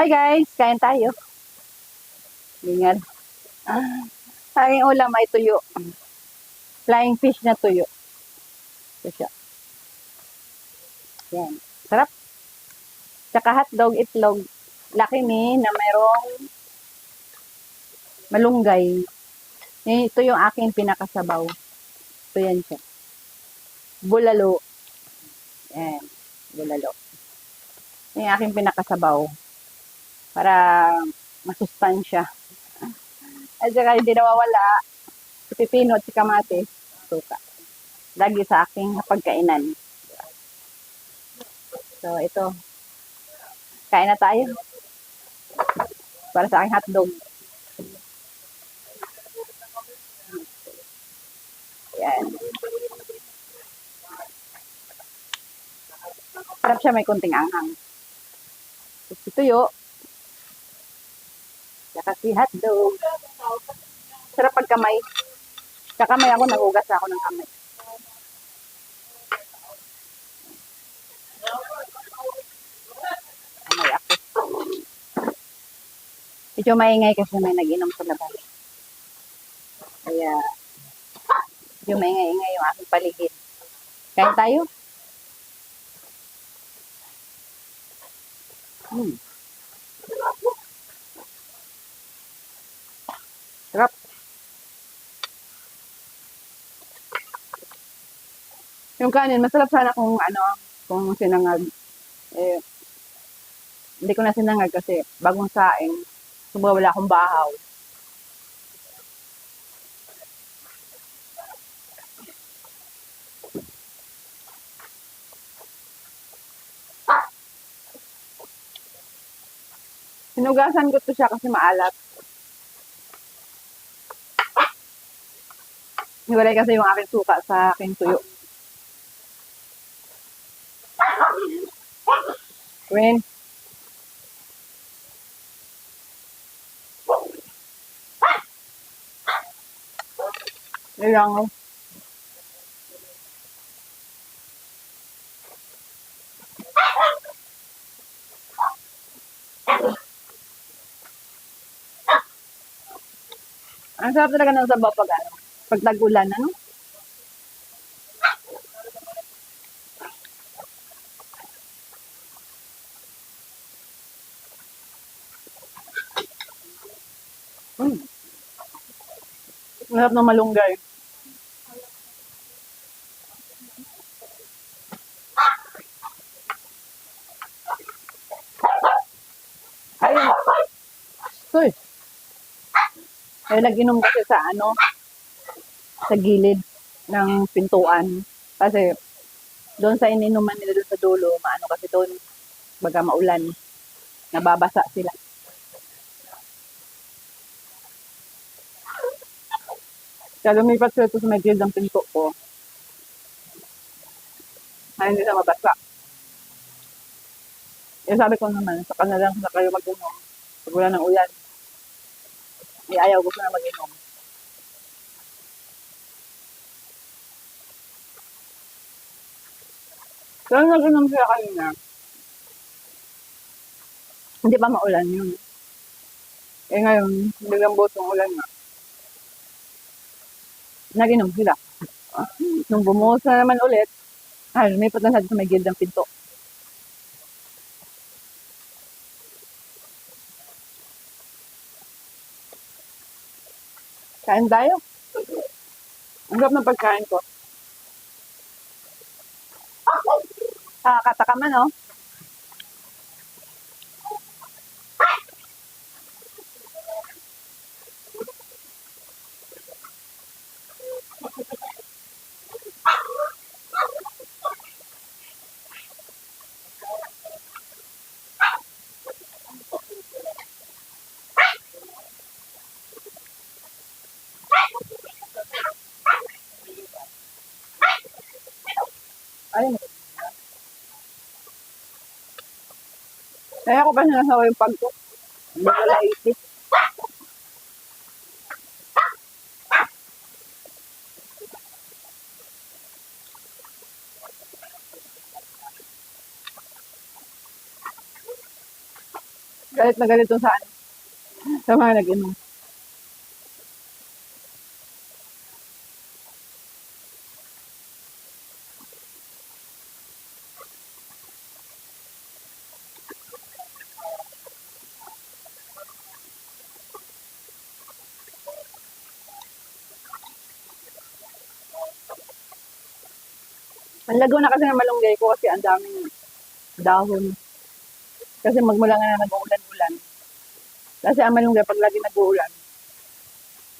Hi guys, kain tayo. Ah, aking ulam ay tuyo. Flying fish na tuyo. Ito siya. Yan. Sarap. Tsaka hotdog, itlog. Laki ni na mayroong malunggay. Ito yung aking pinakasabaw. Ito yan siya. Bulalo. Yan. Bulalo. Yung aking pinakasabaw. Para masustansya. At saka hindi nawawala si pipino at si kamatis. Suka. Lagi sa aking pagkainan. So, ito. Kain na tayo. Para sa aking hotdog. Yan. Sarap siya may kunting anghang. Ito yo. Saka si hotdog. Sarap pag kamay. Kakamay ako, nagugas ako ng kamay. Kamay ako. Medyo maingay kasi may nag-inom sa labas. Kaya, medyo maingay-ingay yung aking paligid. Kain tayo? Hmm. Sarap. Yung kanin, masarap sana kung ano, kung sinangag. Eh, hindi ko na sinangag kasi bagong saing. Suba wala akong bahaw. Sinugasan ko to siya kasi maalat. Hiwalay kasi yung aking suka sa aking tuyo. Ilang oh. Ang sarap talaga ng sabaw pag ano, pag tag-ulan, ano? Sarap ng malunggay. Ayun. Uy. Ay, nag-inom kasi sa ano, sa gilid ng pintuan. Kasi, doon sa ininuman nila doon sa dulo, maano kasi doon, baga maulan, nababasa sila. Kaya lumipat sila ito sa may gilid ng pinto ko. Na hindi siya mabasa. Eh, sabi ko naman, sa kanila lang na kayo mag-inom. Pag wala ng ulan. Eh, ayaw ko na mag-inom. Pero nag-inom sila kanina. Hindi pa maulan yun. Eh ngayon, biglang butong ulan nga. Nag-inom sila. Ah, Nung bumuhos na naman ulit, ay, lumipat na sa may gilid ng pinto. Kain tayo. Ang sarap ng pagkain ko. Nakakataka man, oh. Ayun. Kaya ko pa sinasawa yung pag ko. Hindi wala isip. Galit na galit sa. Sa mga nag-inom. Ang lago na kasi ng malunggay ko kasi ang daming dahon. Kasi magmula nga na nag-uulan-ulan. Kasi ang malunggay pag lagi nag-uulan,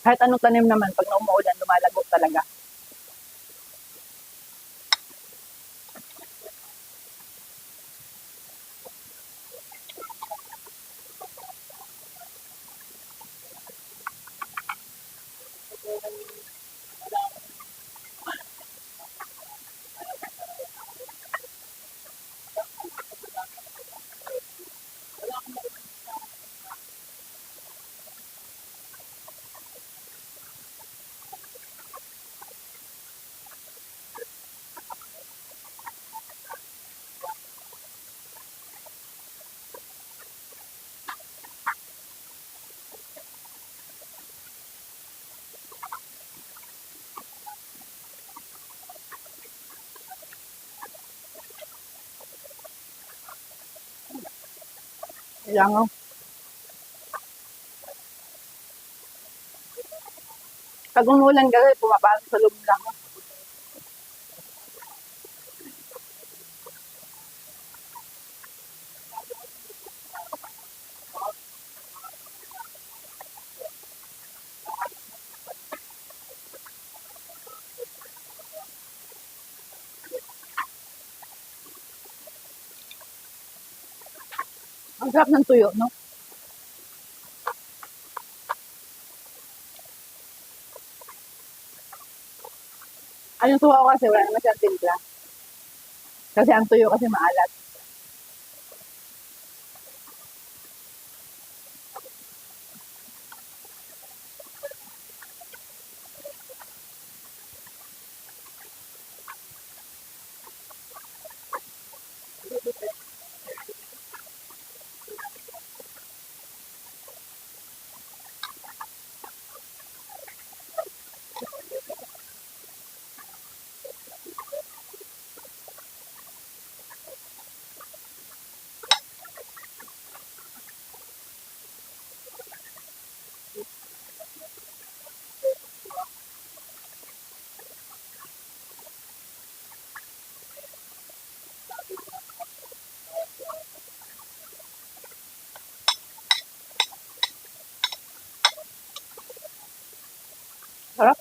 kahit anong tanim naman, pag naumuulan, lumalago talaga. Kailangan. Pag umulan kasi, pumapasok sa loob lang. Ang sarap ng tuyo, no? Ang tuwa ko kasi wala naman siyang timpla. Kasi ang tuyo kasi maalat. Sarap.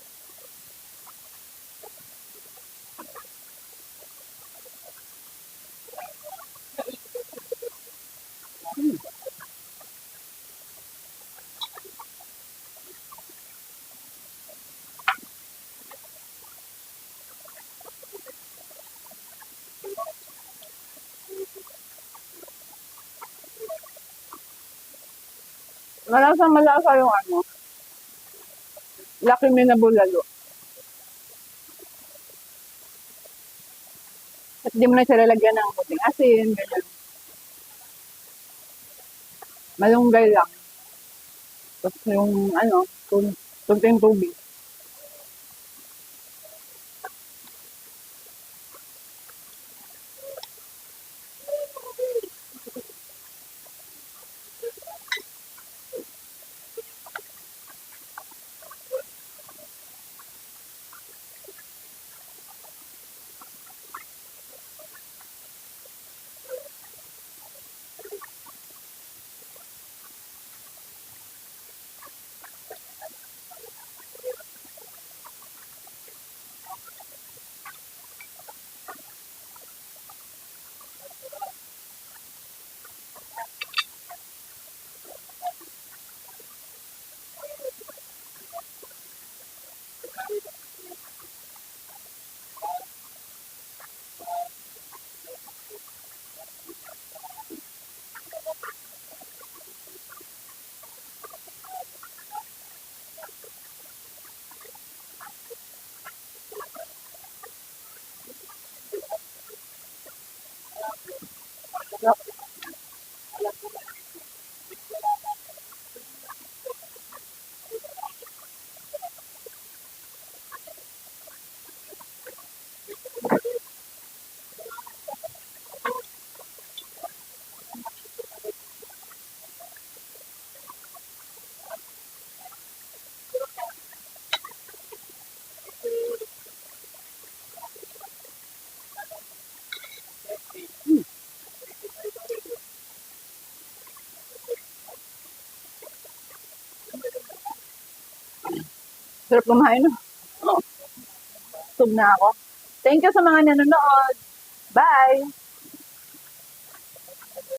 Hmm. Malasa malasa yung ano. Laki mo na bulalo. At di mo na siya lalagyan ng puting asin, ganyan. Malunggay lang. Tapos yung ano, kunting tubig. Sarap kumain, no? Tub na ako. Thank you sa mga nanonood. Bye!